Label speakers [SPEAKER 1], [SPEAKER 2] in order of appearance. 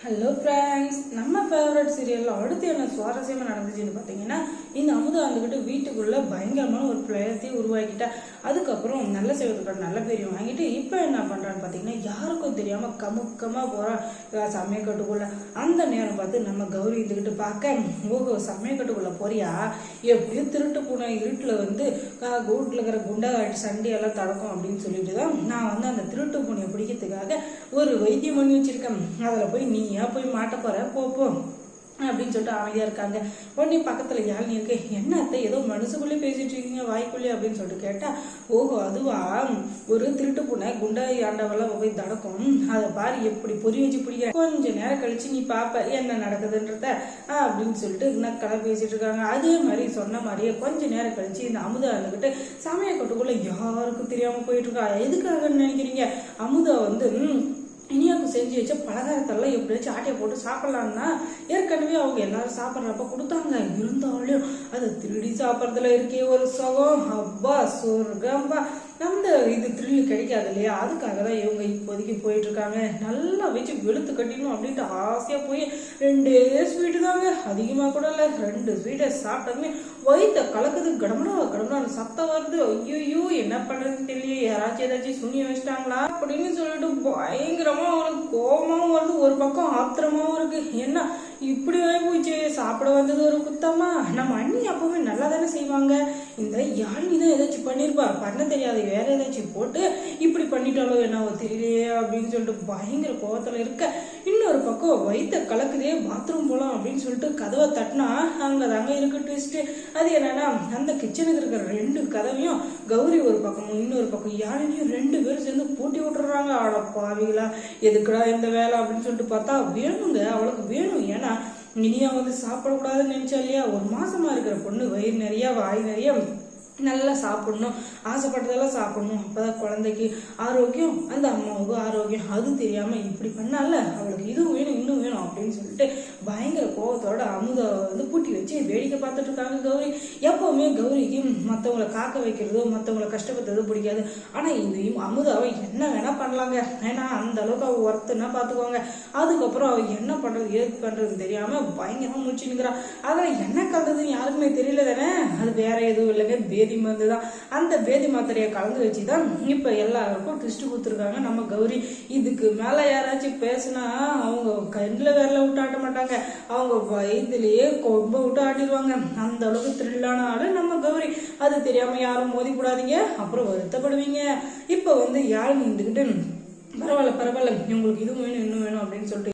[SPEAKER 1] Hello friends நம்ம favourite சீரியலில் அடுத்து என்ன சுவாரஸ்யமாக நடந்துச்சுன்னு பார்த்தீங்கன்னா இந்த அமுதா வந்துக்கிட்டு வீட்டுக்குள்ளே பயங்கரமான ஒரு பிளேயத்தையும் உருவாக்கிட்டா அதுக்கப்புறம் நல்ல செய்வதற்கு நல்ல பேரையும் வாங்கிட்டு இப்போ என்ன பண்ணுறான்னு பார்த்தீங்கன்னா யாருக்கும் தெரியாமல் கமுக்கமாக போகிறா சமயக்கட்டுக்குள்ளே அந்த நேரம் பார்த்து நம்ம கௌரி இருந்துக்கிட்டு பார்க்க ஓஹோ சமயக்கட்டுக்குள்ளே போறியா? எப்படியும் திருட்டு பூனை இருட்டில் வந்து கூட்டில் இருக்கிற குண்டா சண்டையெல்லாம் தடக்கும் அப்படின்னு சொல்லிட்டு தான் நான் வந்து அந்த திருட்டு பூனையை பிடிக்கிறதுக்காக ஒரு வைத்தியம் பண்ணி வச்சிருக்கேன். அதில் போய் நீ ஏன் போய் மாட்ட போற? போப்போம் அப்படின்னு சொல்லிட்டு அமைதியா இருக்காங்க. உடனே பக்கத்துல யாழினி இருக்கு. என்ன அத்தை? ஏதோ மனசுக்குள்ளே பேசிட்டு இருக்கீங்க வாய்க்குள்ளே அப்படின்னு சொல்லிட்டு கேட்டா ஓஹோ அதுவா? ஒரு திருட்டு பூனை குண்டா ஆண்டவெல்லாம் போய் தடக்கும். அதை பாரு எப்படி பொறி வச்சு பிடிக்க கொஞ்ச நேரம் கழிச்சு நீ பாப்ப என்ன நடக்குதுன்றத அப்படின்னு சொல்லிட்டு நக்கலை பேசிட்டு இருக்காங்க. அதே மாதிரி சொன்ன மாதிரியே கொஞ்ச நேரம் கழிச்சு இந்த அமுதா இருந்துகிட்டு சமய கட்டுக்குள்ள யாருக்கும் தெரியாம போயிட்டு இருக்கா? எதுக்காகன்னு நினைக்கிறீங்க? அமுதா வந்து இனியா செஞ்சு வச்சு பலகாரத்தெல்லாம் எப்படியாச்சும் ஆட்டையை போட்டு சாப்பிட்லான்னா ஏற்கனவே அவங்க எல்லாரும் சாப்பிட்றப்ப கொடுத்தாங்க. இருந்தாலும் அதை திருடி சாப்பிட்றதுல இருக்கே ஒரு சுகம். அப்பா சொர்க்கம்பா. அந்த இது த்ரில்லு கிடைக்காது இல்லையா? அதுக்காக தான் இவங்க இப்போதைக்கு போயிட்டு இருக்காங்க நல்லா வச்சு வெளுத்து கட்டிடணும் அப்படின்ட்டு ஆசையாக போய் ரெண்டே ஸ்வீட்டு தாங்க. அதிகமாக கூட இல்லை. ரெண்டு ஸ்வீட்டை சாப்பிட்டதுமே வயிற்ற கலக்குது. கடமனா கடமனா சத்தம் வருது. ஐயோ என்ன பண்ணுறதுன்னு தெரியல யாராச்சும் ஏதாச்சும் சுனி வச்சிட்டாங்களா? அப்படின்னு சொல்லிட்டு பயங்கரமா அவனுக்கு கோபமாவும் வருது. ஒரு பக்கம் ஆத்திரமாவும் இருக்கு. என்ன இப்படி ஆகி போச்சு? சாப்பிட வந்தது ஒரு குத்தமா? நம்ம அண்ணி அப்பவுமே நல்லா செய்வாங்க? இந்த யாழினி தான் ஏதாச்சும் பண்ணியிருப்பா பண்ண தெரியாது. வேற ஏதாச்சும் போட்டு இப்படி பண்ணிட்டாலோ என்னவோ தெரியலையே அப்படின்னு சொல்லிட்டு பயங்கர கோவத்தில் இருக்க. இன்னொரு பக்கம் வயித்த கலக்குதே பாத்ரூம் போலாம் அப்படின்னு சொல்லிட்டு கதவை தட்டினா அங்க தாங்க இருக்கு ட்விஸ்ட் அது என்னன்னா அந்த கிச்சனுக்கு இருக்கிற ரெண்டு கதவையும் கௌரி ஒரு பக்கமும் இன்னொரு பக்கம் யாழினியும் ரெண்டு பேரும் சேர்ந்து பூட்டி விட்டுறாங்க. ஆட பாவிகளா எதுக்குடா இந்த வேலை அப்படின்னு சொல்லிட்டு பார்த்தா வேணுங்க. அவளுக்கு வேணும். ஏன்னா இனியா வந்து சாப்பிடக்கூடாதுன்னு நினைச்சா இல்லையா? ஒரு மாசமா இருக்கிற பொண்ணு வயிறு நிறைய வாய் நிறைய நல்லா சாப்பிடணும். ஆசைப்பட்டதெல்லாம் சாப்பிடணும். அப்பதான் குழந்தைக்கு ஆரோக்கியம் அந்த அம்மாவுக்கும் ஆரோக்கியம். அது தெரியாம இப்படி பண்ணால அவளுக்கு இதுவும் வேணும் இன்னும் வேணும் அப்படின்னு சொல்லிட்டு பயங்கர கோபத்தோட அமுதாவை வந்து பூட்டி வச்சு வேடிக்கை பார்த்துட்டு இருக்காங்க கௌரி. எப்பவுமே கௌரிக்கு மற்றவங்கள காக்க வைக்கிறதோ மற்றவங்கள கஷ்டப்படுத்துறதோ பிடிக்காது. ஆனால் இந்த இம் அமுதாவை என்ன வேணா பண்ணலாங்க. ஏன்னா அந்த அளவுக்கு அவள் ஒர்த்துன்னா பார்த்துக்குவாங்க அதுக்கப்புறம் அவள் என்ன பண்ணுறது ஏது பண்ணுறது தெரியாமல் பயங்கரமாக முடிச்சு நிக்கிறா. அதில் என்ன கலந்ததுன்னு யாருக்குமே தெரியல தானே? அது வேற எதுவும் இல்லைங்க. பேதி மருந்து தான். அந்த பேதி மாத்திரையை கலந்து வச்சு தான் இப்போ எல்லாருக்கும் ட்விஸ்ட் கொடுத்துருக்காங்க நம்ம கௌரி. இதுக்கு மேலே யாராச்சும் பேசுனா அவங்க கண்ணில் விரல விட்டு ஆட்ட மாட்டாங்க. அவங்க வயதுலேயே கொம்ப விட்டு ஆட்டிடுவாங்க அந்த அளவுக்கு த்ரில்லான ஆடு நம்ம கௌரி. அது தெரியாம யாரும் மோதி கூடாதீங்க அப்புறம் வருத்தப்படுவீங்க. இப்போ வந்து யாரும் நின்றுக்கிட்டு பரவாயில்ல பரவாயில்ல. உங்களுக்கு இதுவும் வேணும் இன்னும் வேணும் அப்படின்னு சொல்லிட்டு